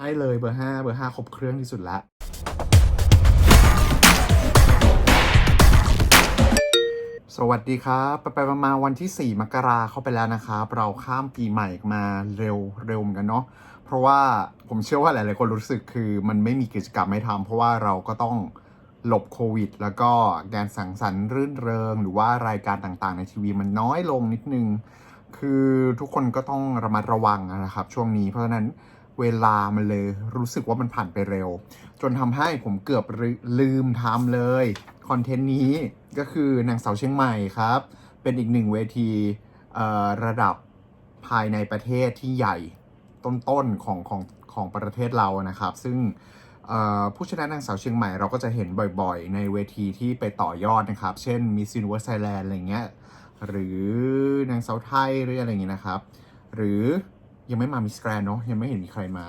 ให้เลยเบอร์ห้าเบอร์ห้าครบเครื่องที่สุดละสวัสดีครับไปไปมาวันที่ 4 มกราเข้าไปแล้วนะครับ เราข้ามปีใหม่มาเร็วเร็วกันเนาะเพราะว่าผมเชื่อว่าหลาย ๆ คนรู้สึกคือมันไม่มีกิจกรรมให้ทำเพราะว่าเราก็ต้องหลบโควิด แล้วก็งานสังสรรค์รื่นเริง หรือว่ารายการต่าง ๆ ในทีวีมันน้อยลงนิดนึง คือทุกคนก็ต้องระมัดระวังนะครับ ช่วงนี้เพราะฉะนั้น เวลามันเลยรู้สึกว่ามันผ่านไปเร็ว จนทำให้ผมเกือบลืมทำเลย คอนเทนต์นี้ก็คือนางสาวเชียงใหม่ครับ เป็นอีกหนึ่งเวทีระดับภายในประเทศที่ใหญ่ต้นๆของของของประเทศเรานะครับ ซึ่งผู้ชนะนางสาวเชียงใหม่เราก็จะเห็นบ่อยๆ ในเวทีที่ไปต่อยอดนะครับ เช่น Miss Universe Thailand อะไรเงี้ยหรือนางสาวไทยหรืออะไรเงี้ยนะครับ หรือ ยังไม่มามิสแกรนเนาะยังไม่เห็นมีใครมา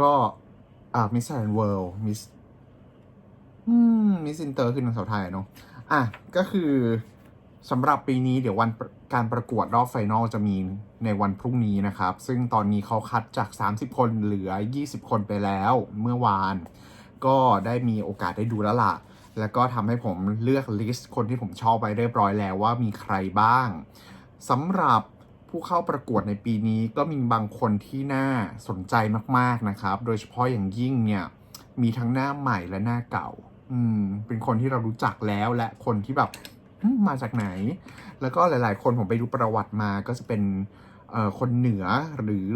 ก็อ่ามิสแกรนเวิลด์มิสอืมมิสอินเตอร์คือนางสาวไทยเนาะอะก็คือสำหรับปีนี้เดี๋ยววันการประกวดรอบไฟนอลจะมีในวันพรุ่งนี้นะครับ ซึ่งตอนนี้เขาคัดจาก 30 คนเหลือ 20 คนไปแล้วเมื่อวาน ก็ได้มีโอกาสได้ดูแล้วล่ะ แล้วก็ทำให้ผมเลือกลิสต์คนที่ผมชอบไปเรียบร้อยแล้วว่ามีใครบ้างสำหรับ ผู้เข้าประกวดในปีนี้ก็มีบางคนที่น่าสนใจมากๆนะครับ โดยเฉพาะอย่างยิ่งเนี่ยมีทั้งหน้าใหม่และหน้าเก่า อืม เป็นคนที่เรารู้จักแล้วและคนที่แบบมาจากไหน แล้วก็หลาย ๆ คนผมไปดูประวัติมาก็จะเป็นคนเหนือหรือ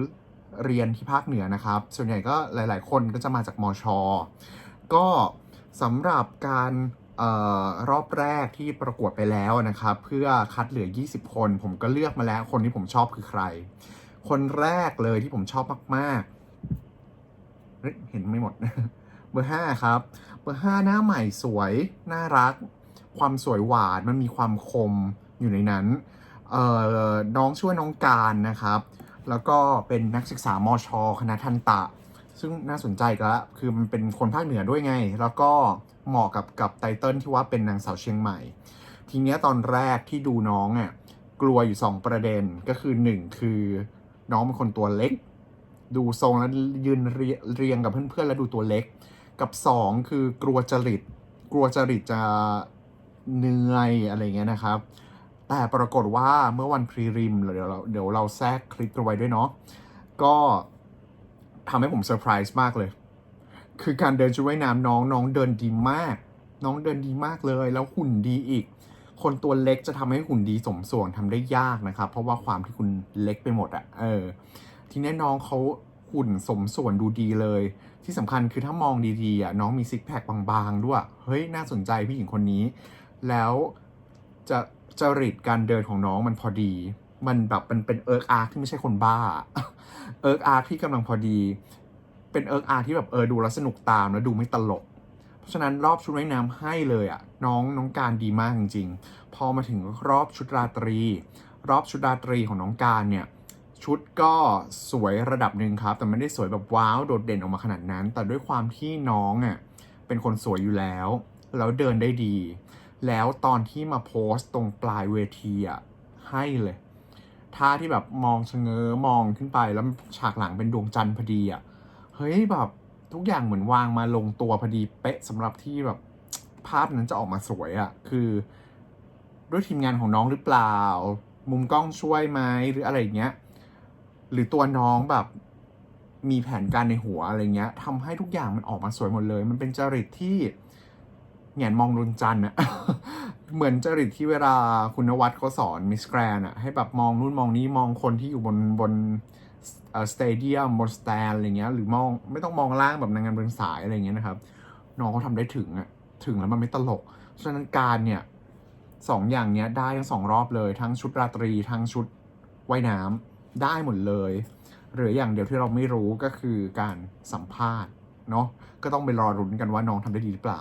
เรียนที่ภาคเหนือนะครับ ส่วนใหญ่ก็หลาย ๆ คนก็จะมาจากมอชอก็สำหรับการ รอบแรกที่ประกวดไปแล้วนะครับ เพื่อคัดเหลือ 20 คน ผมก็เลือกมาแล้วคนที่ผมชอบคือใคร คนแรกเลยที่ผมชอบมากๆเฮ้ยเห็นไม่หมด เบอร์ห้าครับ เบอร์ห้าหน้าใหม่สวย น่ารัก ความสวยหวานมันมีความคมอยู่ในนั้นน้องชื่อว่าน้องการนะครับ แล้วก็เป็นนักศึกษามอชอคณะทันตะ ซึ่งน่าสนใจก็คือมันเป็นคนภาคเหนือด้วยไง แล้วก็ เหมาะกับกับไตเติลที่ว่าเป็นนางสาวเชียงใหม่ ทีเนี้ยตอนแรกที่ดูน้องอะกลัวอยู่ 2 ประเด็นก็คือ 1 คือน้องเป็นคนตัวเล็ก ดูทรงแล้วยืนเรียเรียงกับเพื่อนๆแล้วดูตัวเล็ก กับ 2 คือกลัวจริต กลัวจริตจะเหนื่อยอะไรเงี้ยนะครับ แต่ปรากฏว่าเมื่อวันพรีริมเดี๋ยวเราเดี๋ยวเราแทรกคลิปกันไว้ด้วยเนาะก็ทำให้ผมเซอร์ไพรส์มากเลย คือการเดินชุดว่ายน้ำน้องน้องเดินดีมาก น้องเดินดีมากเลย แล้วหุ่นดีอีก คนตัวเล็กจะทำให้หุ่นดีสมส่วนทำได้ยากนะครับ เพราะว่าความที่คุณเล็กไปหมดอะเออ ทีนี้น้องเขาหุ่นสมส่วนดูดีเลย ที่สำคัญคือถ้ามองดีๆอะน้องมีซิกแพคบางๆ ด้วย เฮ้ยน่าสนใจผู้หญิงคนนี้ แล้วจะจริตการเดินของน้องมันพอดี มันแบบมันเป็นเอิร์กอาร์ที่ไม่ใช่คนบ้า เอิร์กอาร์ที่กำลังพอดี เป็นเอิร์กอาร์ที่แบบเออดูแล้วสนุกตามแล้วดูไม่ตลก เพราะฉะนั้นรอบชุดว่ายน้ำให้เลยอะน้องน้องการดีมากจริงๆ พอมาถึงรอบชุดราตรี รอบชุดราตรีของน้องการเนี่ยชุดก็สวยระดับหนึ่งครับ แต่ไม่ได้สวยแบบว้าวโดดเด่นออกมาขนาดนั้น แต่ด้วยความที่น้องอะเป็นคนสวยอยู่แล้ว แล้วเดินได้ดี แล้วตอนที่มาโพสต์ตรงปลายเวทีอะให้เลยท่าที่แบบมองชะเง้อมองขึ้นไปแล้วฉากหลังเป็นดวงจันทร์พอดีอะ ฮ้ยแบบทุกอย่างเหมือนวางมาลงตัวพอดีเป๊ะสำหรับที่แบบภาพนั้นจะออกมาสวยอะ คือด้วยทีมงานของน้องหรือเปล่า มุมกล้องช่วยไหมหรืออะไรเงี้ย หรือตัวน้องแบบมีแผนการในหัวอะไรเงี้ยทำให้ทุกอย่างมันออกมาสวยหมดเลย มันเป็นจริตที่แหงนมองดวงจันทร์อะเหมือนจริตที่เวลาคุณวัดเขาสอนมิสแกรนอะให้แบบมองนู่นมองนี้มองคนที่อยู่บนบน สเตเดียมบนสแตนอะไรเงี้ยหรือมองไม่ต้องมองล่างแบบนางงามเดินสายอะไรเงี้ยนะครับ น้องเขาทำได้ถึงอะถึงแล้วมันไม่ตลกฉะนั้นการเนี่ยสองอย่างเนี้ยได้ทั้งสองรอบเลย ทั้งชุดราตรี ทั้งชุดว่ายน้ำได้หมดเลยหรืออย่างเดียวที่เราไม่รู้ก็คือการสัมภาษณ์เนาะก็ต้องไปรอรุ้นกันว่าน้องทำได้ดีหรือเปล่า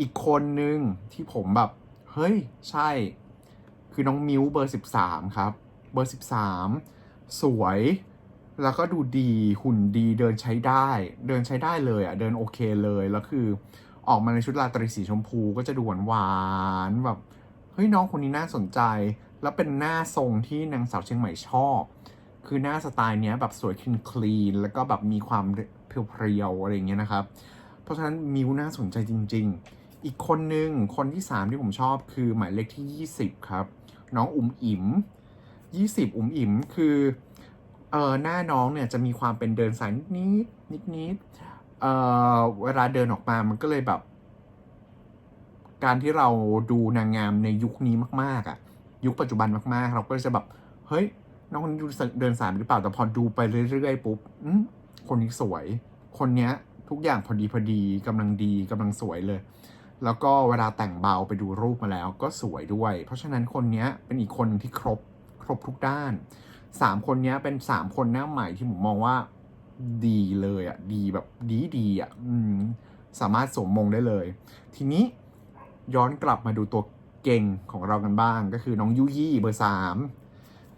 อีกคนหนึ่งที่ผมแบบ เฮ้ย ใช่ คือน้องมิวเบอร์ 13 ครับ เบอร์ 13 สวย แล้วก็ดูดีหุ่นดีเดินใช้ได้ เดินใช้ได้เลยอะ เดินโอเคเลย แล้วคือออกมาในชุดราตรีสีชมพูก็จะดูหวานหวานแบบเฮ้ยน้องคนนี้น่าสนใจ แล้วเป็นหน้าทรงที่นางสาวเชียงใหม่ชอบ คือหน้าสไตล์เนี้ยแบบสวยคลีนคลีนแล้วก็แบบมีความเพียวๆอะไรอย่างเงี้ยนะครับ เพราะฉะนั้นมิวน่าสนใจจริง ๆ อีกคนหนึ่งคนที่ 3 ที่ผมชอบคือหมายเลขที่ 20 ครับ น้องอุ๋มอิ๋ม20 อุ๋มอิ๋มคือ เออหน้าน้องเนี่ยจะมีความเป็นเดินสายนิดๆนิดเออเวลาเดินออกมามันก็เลยแบบ การที่เราดูนางงามในยุคนี้มากๆอะ่ะ ยุคปัจจุบันมากๆ เราก็จะแบบ เฮ้ย น้องคนนี้ดูเดินสายหรือเปล่าแต่พอดูไปเรื่อยๆปุ๊บอืมคนนี้สวย คนเนี้ย ทุกอย่างพอดีพอดีกำลังดีกำลังสวยเลย แล้วก็เวลาแต่งเบาไปดูรูปมาแล้ว ก็สวยด้วย เพราะฉะนั้นคนเนี้ยเป็นอีกคนหนึ่งที่ครบครบทุกด้าน สามคนนี้เป็นสามคนหน้าใหม่ที่ผมมองว่าดีเลยอะดีแบบดีดีอะอสามารถสวมมงได้เลย ทีนี้ย้อนกลับมาดูตัวเก่งของเรากันบ้าง ก็คือน้องยุยี่เบอร์สาม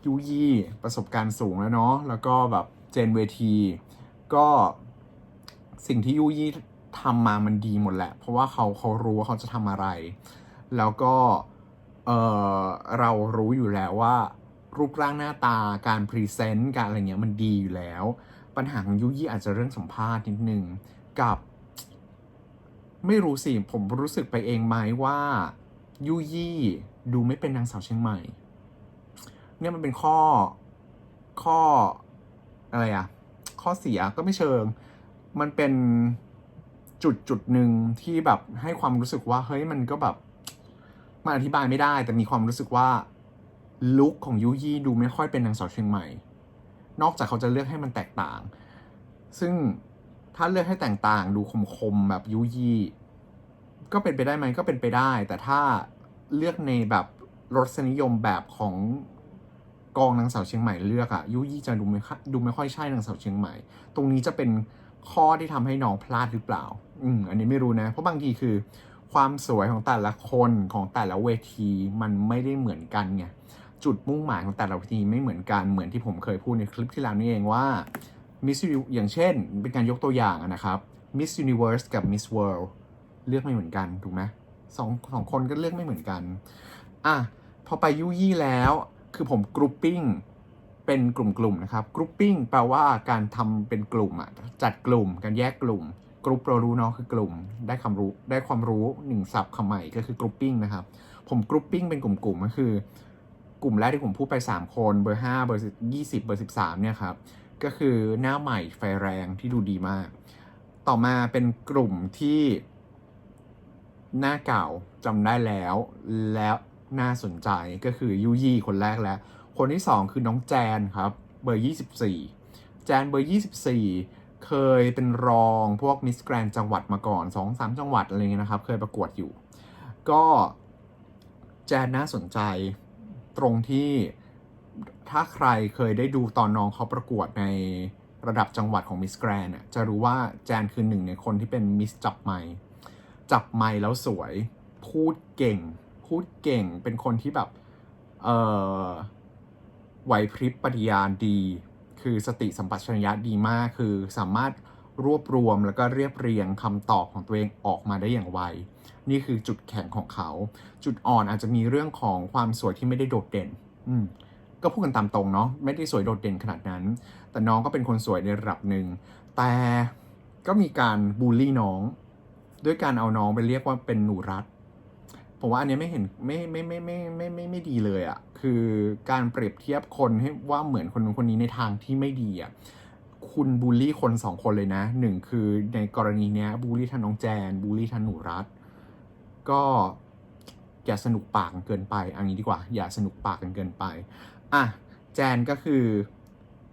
ยุยี่ประสบการณ์สูงแล้วเนาะแล้วก็แบบเจนเวที ก็สิ่งที่ยุยี่ทำมามันดีหมดแหละ เพราะว่าเขาเขารู้ว่าเขาจะทำอะไร แล้วก็เออเรารู้อยู่แล้วว่า รูปร่างหน้าตาการพรีเซนต์การอะไรเงี้ยมันดีอยู่แล้ว ปัญหาของยุยี่อาจจะเรื่องสัมภาษณ์นิดนึงกับ ไม่รู้สิ ผมรู้สึกไปเองไหมว่ายุยี่ดูไม่เป็นนางสาวเชียงใหม่ เนี่ยมันเป็นข้อข้ออะไรอะข้อเสียก็ไม่เชิง มันเป็นจุดจุดหนึ่งที่แบบให้ความรู้สึกว่าเฮ้ยมันก็แบบมันอธิบายไม่ได้ แต่มีความรู้สึกว่า ลุคของยุยี่ดูไม่ค่อยเป็นนางสาวเชียงใหม่ นอกจากเขาจะเลือกให้มันแตกต่าง ซึ่งถ้าเลือกให้แตกต่างดูคมๆแบบยุยี่ก็เป็นไปได้ไหมก็เป็นไปได้ แต่ถ้าเลือกในแบบรสนิยมแบบของกองนางสาวเชียงใหม่เลือกอะยุยี่จะดูไม่ดูไม่ค่อยใช่นางสาวเชียงใหม่ ตรงนี้จะเป็นข้อที่ทำให้น้องพลาดหรือเปล่า อืมอันนี้ไม่รู้นะ เพราะบางทีคือ ความสวยของแต่ละคนของแต่ละเวทีมันไม่ได้เหมือนกันไง จุดมุ่งหมายของแต่ละเวทีไม่เหมือนกันเหมือนที่ผมเคยพูดในคลิปที่แล้วนี่เองว่า Miss u อย่างเช่น เป็นการยกตัวอย่างนะครับ Miss Universe กับ Miss World เลือกไม่เหมือนกันถูกไหมสองสองคนก็เลือกไม่เหมือนกันอะพอไปยุยี่แล้ว คือผมกรุ๊ปปิ้งเป็นกลุ่มๆนะครับกรุ๊ปปิ้งแปลว่าการทำเป็นกลุ่มอะจัดกลุ่มการแยกกลุ่มกรุ๊ปเรารู้เนาะคือกลุ่มได้ความรู้ได้ความรู้หนึ่งศัพท์คำใหม่ก็คือกรุ๊ปปิ้งนะครับผมกรุ๊ปปิ้งเป็นกลุ่มๆก็คือ กลุ่มแรกที่ผมพูดไป 3 คนเบอร์ 5 เบอร์ 20 เบอร์ 13 เนี่ยครับ ก็คือหน้าใหม่ไฟแรงที่ดูดีมาก ต่อมาเป็นกลุ่มที่หน้าเก่าจำได้แล้ว แล้วน่าสนใจก็คือยูยี่คนแรกแล้ว คนที่ 2 คือน้องแจนครับ เบอร์ 24 แจนเบอร์ 24 เคยเป็นรองพวกมิสแกรนจังหวัดมาก่อน 2-3 จังหวัดอะไรเงี้ยนะครับ เคยประกวดอยู่ ก็แจนน่าสนใจ ตรงที่ถ้าใครเคยได้ดูตอนน้องเขาประกวดในระดับจังหวัดของมิสแกรนน่ะจะรู้ว่าแจนคือหนึ่งในคนที่เป็นมิสจับไมค์จับไมค์แล้วสวย พูดเก่ง พูดเก่งเป็นคนที่แบบเอ่อไหวพริบปฏิญาณดี คือสติสัมปชัญญะดีมากคือสามารถ รวบรวมแล้วก็เรียบเรียงคำตอบของตัวเองออกมาได้อย่างไว นี่คือจุดแข็งของเขา จุดอ่อนอาจจะมีเรื่องของความสวยที่ไม่ได้โดดเด่น อืมก็พูดกันตามตรงเนาะไม่ได้สวยโดดเด่นขนาดนั้น แต่น้องก็เป็นคนสวยในระดับหนึ่ง แต่ก็มีการบูลลี่น้อง ด้วยการเอาน้องไปเรียกว่าเป็นหนูรัดผมว่าอันนี้ไม่เห็นไม่ไม่ไม่ไม่ไม่ไม่ไม่ดีเลยอะ่ะคือการเปรียบเทียบคนให้ว่าเหมือนคนนู้นคนนี้ในทางที่ไม่ดีอะ่ะ คุณบูลลี่คนสองคนเลยนะหนึ่งคือในกรณีเนี้ยบูลลี่ท่านน้องแจนบูลลี่ท่านหนูรัดก็อย่าสนุกปากกันเกินไปอันนี้ดีกว่า อย่าสนุกปากกันเกินไปอะแจนก็คือ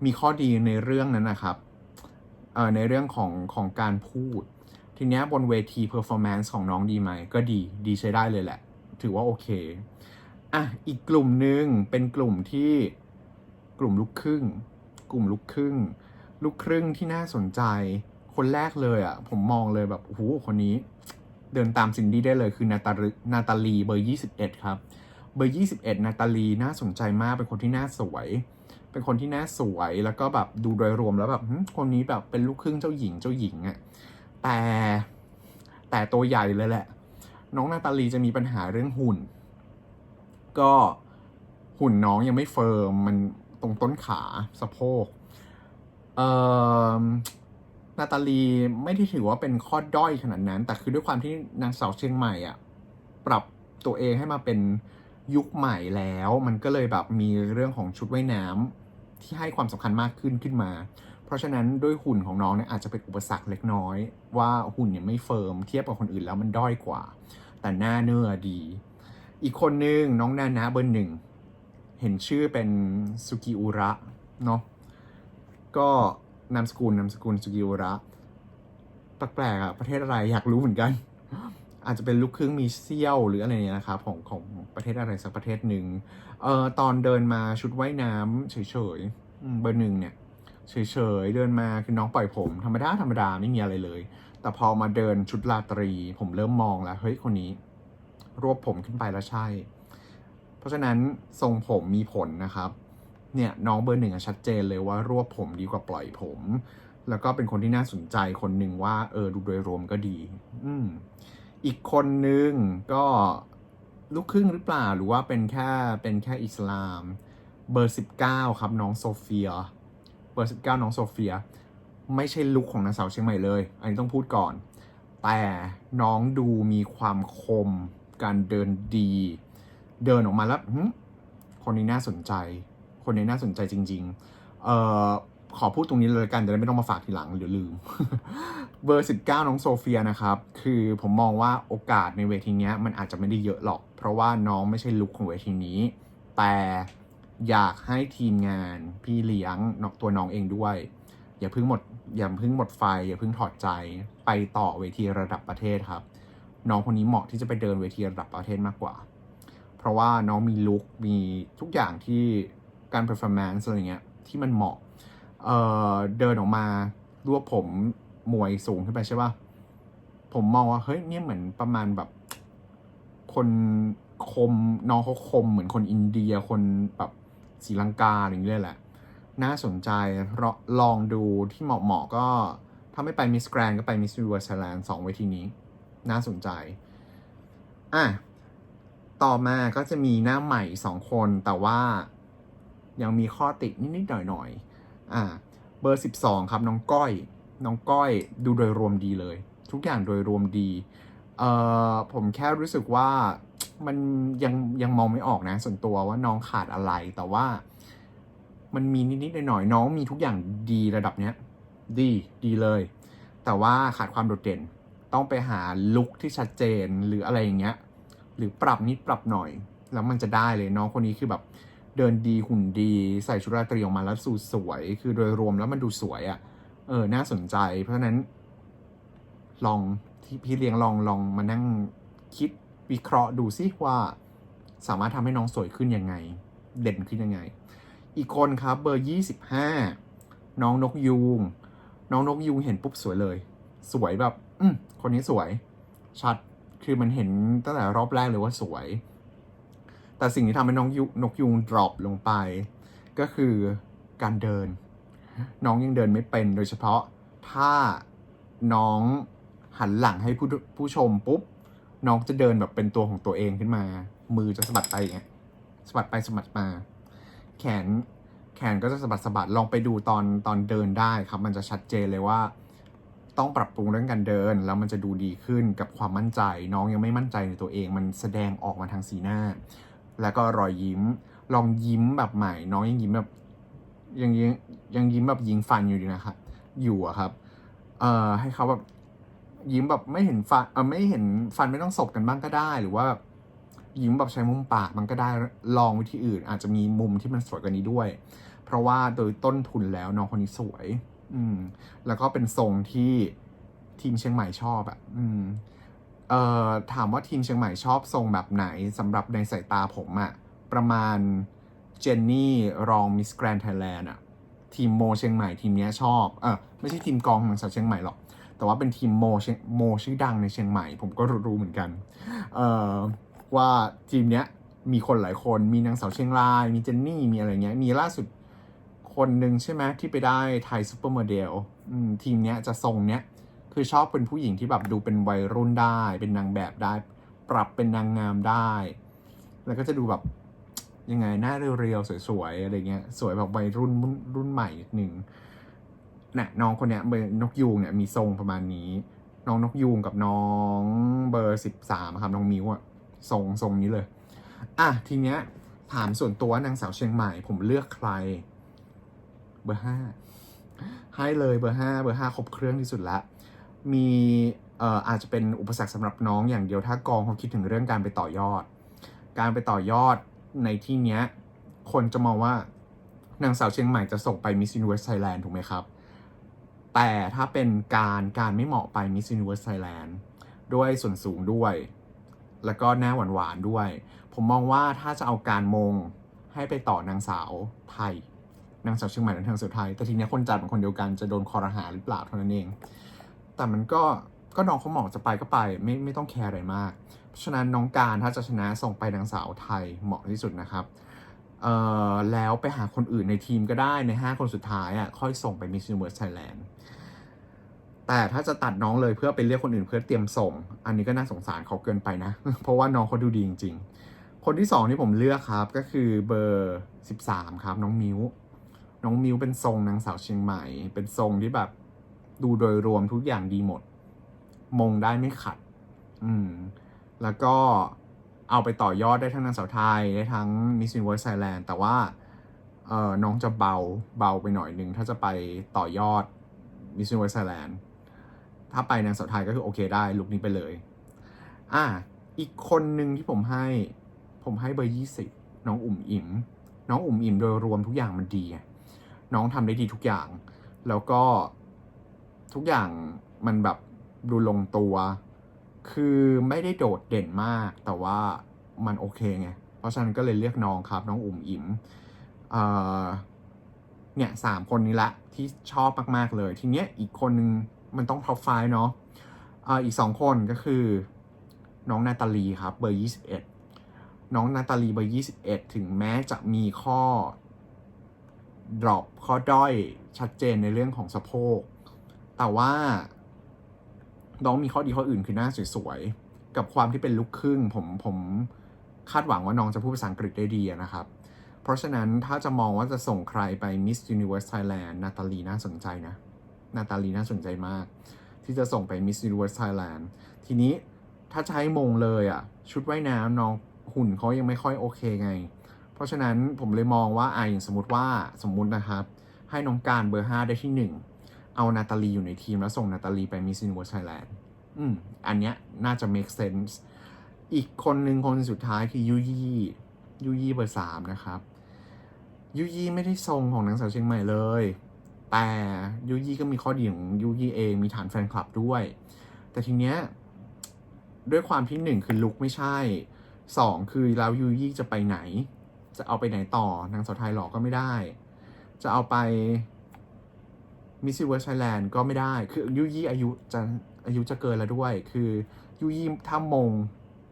มีข้อดีในเรื่องนั้นนะครับเอ่อในเรื่องของของการพูด ทีเนี้ยบนเวทีเพอร์ฟอร์แมนซ์ของน้องดีไหม ก็ดีดีใช้ได้เลยแหละ ถือว่าโอเคอะอีกกลุ่มหนึ่งเป็นกลุ่มที่กลุ่มลูกครึ่ง กลุ่มลูกครึ่ง ลูกครึ่งที่น่าสนใจ คนแรกเลยอะ ผมมองเลยแบบโอ้โหคนนี้ เดินตามซินดี้ได้เลยคือนาตาลีนาตาลีเบอร์ 21 ครับ เบอร์ 21 นาตาลีน่าสนใจมากเป็นคนที่น่าสวย เป็นคนที่น่าสวยแล้วก็แบบดูโดยรวมแล้วแบบคนนี้แบบเป็นลูกครึ่งเจ้าหญิงเจ้าหญิงอะ่ะแต่แต่ตัวใหญ่เลยแหละ น้องนาตาลีจะมีปัญหาเรื่องหุ่น ก็หุ่นน้องยังไม่เฟิร์มมันตรงต้นขาสะโพก เอ่อนาตาลีไม่ได้ถือว่าเป็นข้อด้อยขนาดนั้น แต่คือด้วยความที่นางสาวเชียงใหม่อะปรับตัวเองให้มาเป็นยุคใหม่แล้ว มันก็เลยแบบมีเรื่องของชุดว่ายน้ำที่ให้ความสำคัญมากขึ้นขึ้นมา เพราะฉะนั้นด้วยหุ่นของน้องเนี่ยอาจจะเป็นอุปสรรคเล็กน้อย ว่าหุ่นเนี่ยไม่เฟิร์มเทียบกับคนอื่นแล้วมันด้อยกว่า แต่หน้าเนื้อดี อีกคนนึงน้องนานาเบอร์หนึ่งเห็นชื่อเป็นสุกิอุระเนาะ ก็นามสกุลนามสกุลสุกิอุระแปลกๆอะประเทศอะไรอยากรู้เหมือนกัน อาจจะเป็นลูกครึ่งมีเซี่ยวหรืออะไรเนี่ยนะครับของของประเทศอะไรสักประเทศหนึ่งเอ่อตอนเดินมาชุดว่ายน้ำเฉยๆอืมเบอร์หนึ่งเนี่ยเฉยๆเดินมาคือน้องปล่อยผม ธรรมดาธรรมดาไม่มีอะไรเลย แต่พอมาเดินชุดราตรี ผมเริ่มมองแล้วเฮ้ยคนนี้ รวบผมขึ้นไปแล้วใช่ เพราะฉะนั้นทรงผมมีผลนะครับ เนี่ยน้องเบอร์หนึ่งชัดเจนเลยว่ารวบผมดีกว่าปล่อยผม แล้วก็เป็นคนที่น่าสนใจคนหนึ่งว่าเออดูโดยรวมก็ดี อืมอีกคนหนึ่งก็ลูกครึ่งหรือเปล่าหรือว่าเป็นแค่เป็นแค่อิสลาม เบอร์ 19 ครับน้องโซเฟีย เบอร์ 19 น้องโซเฟีย ไม่ใช่ลุคของนางสาวเชียงใหม่เลย อันนี้ต้องพูดก่อน แต่น้องดูมีความคม การเดินดี เดินออกมาแล้วคนนี้น่าสนใจ คนนี้น่าสนใจจริง ๆ เอ่อขอพูดตรงนี้เลยกันจะได้ไม่ต้องมาฝากทีหลังเดี๋ยวลืม เบอร์ 19 น้องโซเฟียนะครับ คือผมมองว่าโอกาสในเวทีนี้มันอาจจะไม่ได้เยอะหรอก เพราะว่าน้องไม่ใช่ลุคของเวทีนี้ แต่อยากให้ทีมงานพี่เลี้ยงนอกตัวน้องเองด้วย อย่าเพิ่งหมดอย่าเพิ่งหมดไฟ อย่าเพิ่งถอดใจไปต่อเวทีระดับประเทศครับ น้องคนนี้เหมาะที่จะไปเดินเวทีระดับประเทศมากกว่า เพราะว่าน้องมีลุคมีทุกอย่างที่ การ performance อะไรเงี้ยที่มันเหมาะเอ่อเดินออกมารวบผมมวยสูงขึ้นไปใช่ป่ะผมมองว่าเฮ้ยเนี่ยเหมือนประมาณแบบ คนคมน้องเขาคมเหมือนคนอินเดียคนแบบศรีลังกาอย่างเงี้ยแหละ น่าสนใจลองลองดูที่เหมาะเหมาะก็ ถ้าไม่ไปมิสแกรนก็ไปมิส s ู n เวอร์ไทยแลนด์สองเวทีนี้ น่าสนใจ อะ ต่อมาก็จะมีหน้าใหม่สองคนแต่ว่า ยังมีข้อติดนิดๆหน่อยๆอะเบอร์ 12 ครับน้องก้อย น้องก้อยดูโดยรวมดีเลย ทุกอย่างโดยรวมดีเอ่อผมแค่รู้สึกว่ามันยังยังมองไม่ออกนะส่วนตัวว่าน้องขาดอะไรแต่ว่า มันมีนิดๆหน่อยๆน้องมีทุกอย่างดีระดับเนี้ยดีดีเลย แต่ว่าขาดความโดดเด่น ต้องไปหาลุคที่ชัดเจนหรืออะไรอย่างเงี้ย หรือปรับนิดปรับหน่อย แล้วมันจะได้เลยน้องคนนี้คือแบบ เดินดีหุ่นดีใส่ชุดราตรีออกมาแล้วสูสวย คือโดยรวมแล้วมันดูสวยอะ่ะ เออ น่าสนใจ เพราะนั้น ลองที่พี่เลี้ยงลองลองมานั่งคิดวิเคราะห์ดูซิว่า สามารถทำให้น้องสวยขึ้นยังไง เด่นขึ้นยังไง อีกคนครับเบอร์ 25 น้องนกยูง น้องนกยูงเห็นปุ๊บสวยเลย สวยแบบ อืมคนนี้สวย ชัด คือมันเห็นตั้งแต่รอบแรกเลยว่าสวย แต่สิ่งที่ทำให้น้องยุนกยูงดรอปลงไป ก็คือการเดิน น้องยังเดินไม่เป็น โดยเฉพาะถ้าน้องหันหลังให้ผู้ผู้ชมปุ๊บ น้องจะเดินแบบเป็นตัวของตัวเองขึ้นมา มือจะสะบัดไปอย่างเงี้ยสะบัดไปสะบัดมา แขนแขนก็จะสะบัดสะบัดลองไปดูตอนตอนเดินได้ครับ มันจะชัดเจนเลยว่า ต้องปรับปรุงเรื่องการเดิน แล้วมันจะดูดีขึ้นกับความมั่นใจ น้องยังไม่มั่นใจในตัวเอง มันแสดงออกมาทางสีหน้า แล้วก็รอยยิ้ม ลองยิ้มแบบใหม่ น้องยังยิ้มแบบยังยิ้มยังยิ้มแบบยิงฟันอยู่ดีนะครับอยู่อะครับ เอ่อให้เขาแบบยิ้มแบบไม่เห็นฟันเออไม่เห็นฟันไม่ต้องสบกันบ้างก็ได้ หรือว่ายิ้มแบบใช้มุมปากมันก็ได้ลองวิธีอื่น อาจจะมีมุมที่มันสวยกว่านี้ด้วย เพราะว่าโดยต้นทุนแล้วน้องคนนี้สวย อืม แล้วก็เป็นทรงที่ทีมเชียงใหม่ชอบอะอืม เอ่อถามว่าทีมเชียงใหม่ชอบทรงแบบไหนสำหรับในสายตาผมอะประมาณเจนนี่รองมิสแกรนด์ไทยแลนด์อะทีมโมเชียงใหม่ทีมเนี้ยชอบเออไม่ใช่ทีมกองของสาวเชียงใหม่หรอก แต่ว่าเป็นทีมโมเชียงโมชื่อดังในเชียงใหม่ ผมก็รู้เหมือนกันเอ่อว่าทีมเนี้ยมีคนหลายคนมีนางสาวเชียงราย มีเจนนี่มีอะไรเงี้ยมีล่าสุดคนหนึ่งใช่ไหมที่ไปได้ไทยซูเปอร์โมเดลทีมเนี้ยจะทรงเนี้ย คือชอบเป็นผู้หญิงที่แบบดูเป็นวัยรุ่นได้ เป็นนางแบบได้ ปรับเป็นนางงามได้ แล้วก็จะดูแบบยังไงหน้าเรียวๆสวยๆอะไรเงี้ยสวยแบบวัยรุ่นรุ่นใหม่นิดนึงเนี่ยน้องคนเนี้ยเบอร์นกยูงเนี่ยมีทรงประมาณนี้ น้องนกยูงกับน้องเบอร์สิบสามครับน้องมิวอะทรงทรงนี้เลย อะทีเนี้ยถามส่วนตัวนางสาวเชียงใหม่ ผมเลือกใคร เบอร์ห้าให้เลยเบอร์ห้าเบอร์ห้าครบเครื่องที่สุดละ มีเอ่ออาจจะเป็นอุปสรรคสำหรับน้องอย่างเดียวถ้ากองเขาคิดถึงเรื่องการไปต่อยอด การไปต่อยอดในที่เนี้ยคนจะมองว่านางสาวเชียงใหม่จะส่งไป Miss Universe Thailand ถูกไหมครับ แต่ถ้าเป็นการการไม่เหมาะไป Miss Universe Thailand ด้วยส่วนสูงด้วย แล้วก็หน้าหวานๆด้วย ผมมองว่าถ้าจะเอาการมงให้ไปต่อนางสาวไทยนางสาวเชียงใหม่และนางสาวไทย แต่ทีนี้คนจัดเป็นคนเดียวกันจะโดนคอรหาหรือเปล่าเท่านั้นเอง แต่มันก็ก็น้องเขาเหมาะจะไปก็ไป ไม่ไม่ต้องแคร์อะไรมาก เพราะฉะนั้นน้องการถ้าจะชนะส่งไปนางสาวไทยเหมาะที่สุดนะครับเอ่อแล้วไปหาคนอื่นในทีมก็ได้ใน 5 คนสุดท้ายอะค่อยส่งไป Miss Universe Thailand แต่ถ้าจะตัดน้องเลยเพื่อไปเรียกคนอื่นเพื่อเตรียมส่ง อันนี้ก็น่าสงสารเขาเกินไปนะ เพราะว่าน้องเขาดูดีจริง ๆ คนที่สองที่ผมเลือกครับก็คือเบอร์ 13 ครับน้องมิวน้องมิวเป็นทรงนางสาวเชียงใหม่ เป็นทรงที่แบบ ดูโดยรวมทุกอย่างดีหมด มงได้ไม่ขัด อืม แล้วก็เอาไปต่อยอดได้ทั้งนางสาวไทย ได้ทั้ง Miss Universe Thailand แต่ว่าเออน้องจะเบาเบาไปหน่อยหนึ่งถ้าจะไปต่อยอด Miss Universe Thailand ถ้าไปนางสาวไทยก็คือโอเคได้ลุคนี้ไปเลย อะอีกคนหนึ่งที่ผมให้ผมให้เบอร์ยี่สิบน้องอุ่มอิ๋มน้องอุ่มอิ๋มโดยรวมทุกอย่างมันดี น้องทำได้ดีทุกอย่าง แล้วก็ ทุกอย่างมันแบบดูลงตัว คือไม่ได้โดดเด่นมาก แต่ว่ามันโอเคไง เพราะฉะนั้นก็เลยเรียกน้องครับ น้องอุ่มอิ๋มเเนี่ยสามคนนี้ละที่ชอบมาก ๆ เลย ทีเนี้ยอีกคนนึงมันต้องท็อปไฟเนาะอ่าอีกสองคนก็คือ น้องนาตาลีครับเบอร์ยี่สิบเอ็ดน้องนาตาลีเบอร์ยี่สิบเอ็ดถึงแม้จะมีข้อ drop ข้อด้อยชัดเจนในเรื่องของสะโพก แต่ว่า น้องมีข้อดีข้ออื่นคือหน้าสวยๆ กับความที่เป็นลูกครึ่ง ผมผมคาดหวังว่าน้องจะพูดภาษาอังกฤษได้ดีนะครับ เพราะฉะนั้นถ้าจะมองว่าจะส่งใครไป Miss Universe Thailand นาตาลีน่าสนใจนะ นาตาลีน่าสนใจมาก ที่จะส่งไป Miss Universe Thailand ทีนี้ถ้าจะให้มงเลยอะชุดว่ายน้ำน้องหุ่นเขายังไม่ค่อยโอเคไง เพราะฉะนั้นผมเลยมองว่าอะอย่างสมมติว่าสมมุตินะครับ ให้น้องการเบอร์ 5 ได้ที่ 1 เอานาตาลีอยู่ในทีมแล้วส่งนาตาลีไป Miss Universe Thailand อืมอันเนี้ยน่าจะ make sense อีกคนหนึ่งคนสุดท้ายคือยูยี่ยูยี่เบอร์สามนะครับยูยี่ไม่ได้ทรงของนางสาวเชียงใหม่เลย แต่ยูยี่ก็มีข้อดีของยูยี่เองมีฐานแฟนคลับด้วย แต่ทีเนี้ยด้วยความที่หนึ่งคือลุกไม่ใช่สองคือแล้วยูยี่จะไปไหน จะเอาไปไหนต่อนางสาวไทยหรอกก็ไม่ได้ จะเอาไป มิสซิเวิร์สไทยแลนด์ก็ไม่ได้ คือยูยี่อายุจะอายุจะเกินแล้วด้วย คือยูยี่ถ้ามง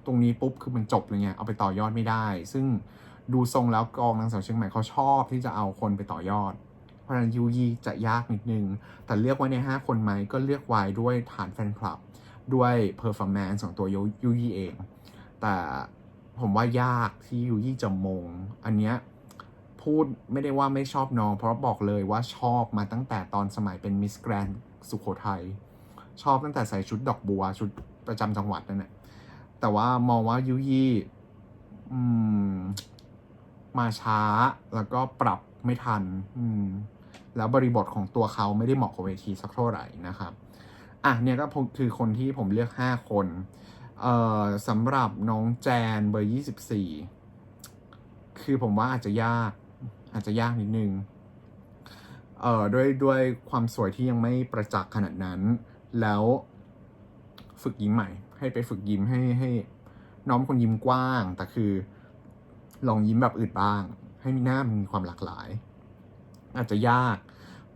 ตรงนี้ปุ๊บ คือมันจบเลยไงเอาไปต่อยอดไม่ได้ ซึ่งดูทรงแล้วกองนางสาวเชียงใหม่เขาชอบที่จะเอาคนไปต่อยอด เพราะฉะนั้นยูยี่จะยากนิดนึง แต่เลือกไว้ใน 5 คนไหมก็เลือกไว้ด้วยฐานแฟนคลับ ด้วยเพอร์ฟอร์แมนซ์ของตัวยูยูยี่เอง แต่ผมว่ายากที่ยูยี่จะมง อันเนี้ย พูดไม่ได้ว่าไม่ชอบน้อง เพราะบอกเลยว่าชอบมาตั้งแต่ตอนสมัยเป็นมิสแกรนสุโขทัยชอบตั้งแต่ใส่ชุดดอกบัว ชุดประจำจังหวัดนั่นแหละแต่ว่ามองว่ายูยี่มมาช้าแล้วก็ปรับไม่ทัน อืม แล้วบริบทของตัวเขาไม่ได้เหมาะกับเวทีสักเท่าไหร่นะครับ อะเนี่ยก็คือคนที่ผมเลือก 5 คนเอ่อสำหรับน้องแจนเบอร์ 24 คือผมว่าอาจจะยาก อาจจะยากนิดนึงเอ่อด้วยด้วยความสวยที่ยังไม่ประจักษ์ขนาดนั้น แล้วฝึกยิ้มใหม่ ให้ไปฝึกยิ้มให้ให้น้องคนยิ้มกว้าง แต่คือ ลองยิ้มแบบอื่นบ้าง ให้มีหน้ามันมีความหลากหลาย อาจจะยาก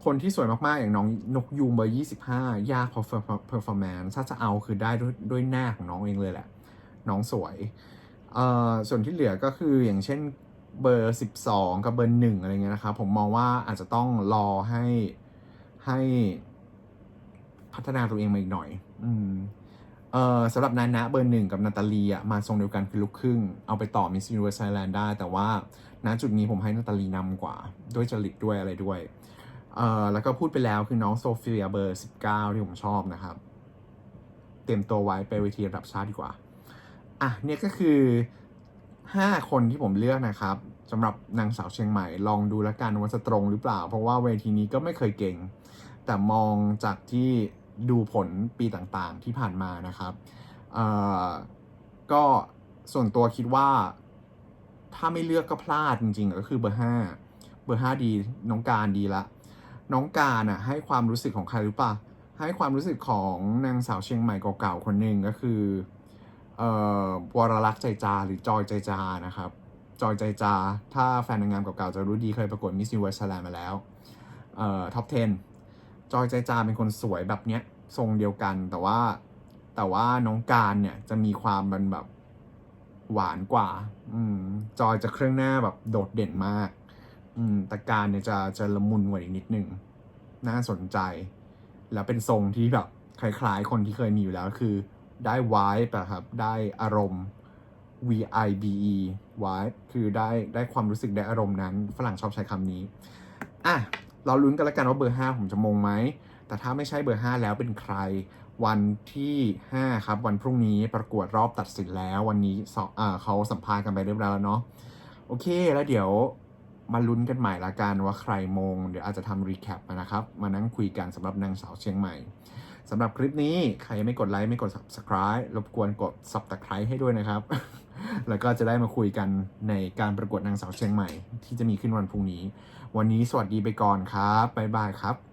คนที่สวยมากๆ อย่างน้องนกยูงเบอร์ 25 ยากพราะเพอร์ฟอร์แมนซ์ถ้าจะเอาคือได้ด้วยด้วยหน้าของน้องเองเลยแหละ น้องสวยเอ่อส่วนที่เหลือก็คืออย่างเช่น เบอร์ 12 กับเบอร์ 1 อะไรเงี้ยนะครับ ผมมองว่าอาจจะต้องรอให้ให้พัฒนาตัวเองมาอีกหน่อย อืมเอ่อสำหรับนานะเบอร์หนึ่งกับนาตาลีอะมาทรงเดียวกันคือลูกครึ่ง เอาไปต่อ Miss Universe Thailand ได้ แต่ว่าณจุดนี้ผมให้นาตาลีนำกว่า ด้วยจริตด้วยอะไรด้วยเอ่อแล้วก็พูดไปแล้วคือน้องโซเฟียเบอร์ 19 ที่ผมชอบนะครับ เตรียมตัวไว้ไปเวทีระดับชาติดีกว่า อะเนี่ยก็คือ 5 คนที่ผมเลือกนะครับสำหรับนางสาวเชียงใหม่ ลองดูแล้วกันว่าจะตรงหรือเปล่า เพราะว่าเวทีนี้ก็ไม่เคยเก่ง แต่มองจากที่ดูผลปีต่างๆที่ผ่านมานะครับก็ส่วนตัวคิดว่า ถ้าไม่เลือกก็พลาดจริงๆ ก็คือเบอร์ห้าเบอร์ห้าดี น้องการดีละ น้องการอะให้ความรู้สึกของใครรู้ป่ะให้ความรู้สึกของนางสาวเชียงใหม่เก่าๆคนหนึ่งก็คือ วรลักษ์ใจจาหรือจอยใจจานะครับ จอยใจจา ถ้าแฟนนางงามเก่าๆจะรู้ดีเคยประกวดมิส s u น i เว r ร์ a มาแล้วเอ่อท็อป 10 จอยใจจาเป็นคนสวยแบบเนี้ยทรงเดียวกันแต่ว่าแต่ว่าน้องการเนี่ยจะมีความเป็นแบบหวานกว่า อืม จอยจะเครื่องหน้าแบบโดดเด่นมาก อืม แต่การเนี่ยจะจะละมุนกว่าอีกนิดนึง น่าสนใจ แล้วเป็นทรงที่แบบคล้ายๆ คนที่เคยมีอยู่แล้วคือ ได้ vibe อะครับ ได้อารมณ์ V I B E vibe คือได้ได้ความรู้สึกได้อารมณ์นั้น ฝรั่งชอบใช้คำนี้ อะ เราลุ้นกันแล้วกันว่าเบอร์ 5 ผมจะมงไหม แต่ถ้าไม่ใช่เบอร์ 5 แล้วเป็นใคร วันที่ 5 ครับ วันพรุ่งนี้ประกวดรอบตัดสินแล้ววันนี้สอบเขาสัมภาษณ์กันไปเรียบร้อยแล้วเนาะโอเค แล้วเดี๋ยวมาลุ้นกันใหม่ละกันว่าใครมง เดี๋ยวอาจจะทำรีแคปมานะครับ มานั่งคุยกันสำหรับนางสาวเชียงใหม่ สำหรับคลิปนี้ใครไม่กดไลค์ไม่กด subscribe รบกวนกด subscribe ให้ด้วยนะครับ แล้วก็จะได้มาคุยกันในการประกวดนางสาวเชียงใหม่ ที่จะมีขึ้นวันพรุ่งนี้ วันนี้สวัสดีไปก่อนครับบ๊ายบายครับ